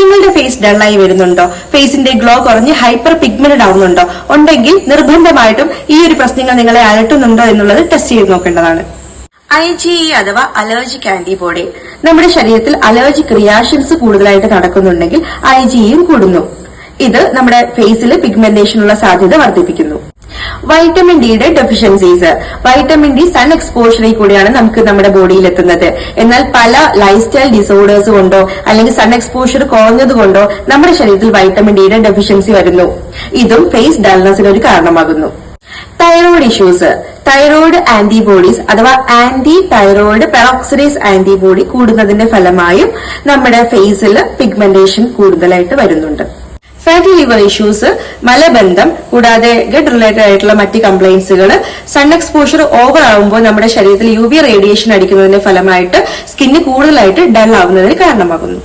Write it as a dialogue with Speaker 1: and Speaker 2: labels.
Speaker 1: നിങ്ങളുടെ ഫേസ് ഡള്ളായി വരുന്നുണ്ടോ? ഫേസിന്റെ ഗ്ലോ കുറഞ്ഞ് ഹൈപ്പർ പിഗ്മെന്റഡ് ആവുന്നുണ്ടോ? ഉണ്ടെങ്കിൽ നിർബന്ധമായിട്ടും ഈ ഒരു പ്രശ്നങ്ങൾ നിങ്ങളെ അലട്ടുന്നുണ്ടോ എന്നുള്ളത് ടെസ്റ്റ് ചെയ്ത് നോക്കേണ്ടതാണ്. ഐ ജി ഇ അഥവാ അലർജിക് ആന്റിബോഡി നമ്മുടെ ശരീരത്തിൽ അലർജിക് റിയാക്ഷൻസ് കൂടുതലായിട്ട് നടക്കുന്നുണ്ടെങ്കിൽ ഐ ജി ഇയും കൂടുന്നു. ഇത് നമ്മുടെ ഫേസിൽ പിഗ്മെന്റേഷനുള്ള സാധ്യത വർദ്ധിപ്പിക്കുന്നു. വൈറ്റമിൻ ഡിയുടെ ഡെഫിഷ്യൻസീസ് വൈറ്റമിൻ ഡി സൺ എക്സ്പോഷറിൽ കൂടിയാണ് നമുക്ക് നമ്മുടെ ബോഡിയിൽ എത്തുന്നത്. എന്നാൽ പല ലൈഫ് സ്റ്റൈൽ ഡിസോർഡേഴ്സ് കൊണ്ടോ അല്ലെങ്കിൽ സൺ എക്സ്പോഷർ കുറഞ്ഞത് കൊണ്ടോ നമ്മുടെ ശരീരത്തിൽ വൈറ്റമിൻ ഡിയുടെ ഡെഫിഷ്യൻസി വരുന്നു. ഇതും ഫേസ് ഡൾനെസിന് ഒരു കാരണമാകുന്നു. തൈറോയ്ഡ് ഇഷ്യൂസ് തൈറോയ്ഡ് ആന്റിബോഡീസ് അഥവാ ആന്റി തൈറോയ്ഡ് പെറോക്സിഡേസ് ആന്റിബോഡി കൂടുന്നതിന്റെ ഫലമായും നമ്മുടെ ഫേസിൽ പിഗ്മെന്റേഷൻ കൂടുതലായിട്ട് വരുന്നുണ്ട്. ഫാറ്റി ലിവർ ഇഷ്യൂസ് മലബന്ധം കൂടാതെ ഗഡ് റിലേറ്റഡ് ആയിട്ടുള്ള മറ്റ് കംപ്ലൈൻസുകൾ സൺ എക്സ്പോഷർ ഓവർ ആകുമ്പോൾ നമ്മുടെ ശരീരത്തിൽ യു റേഡിയേഷൻ അടിക്കുന്നതിന്റെ ഫലമായിട്ട് സ്കിന്ന് കൂടുതലായിട്ട് ഡൾ ആവുന്നതിന് കാരണമാകുന്നു.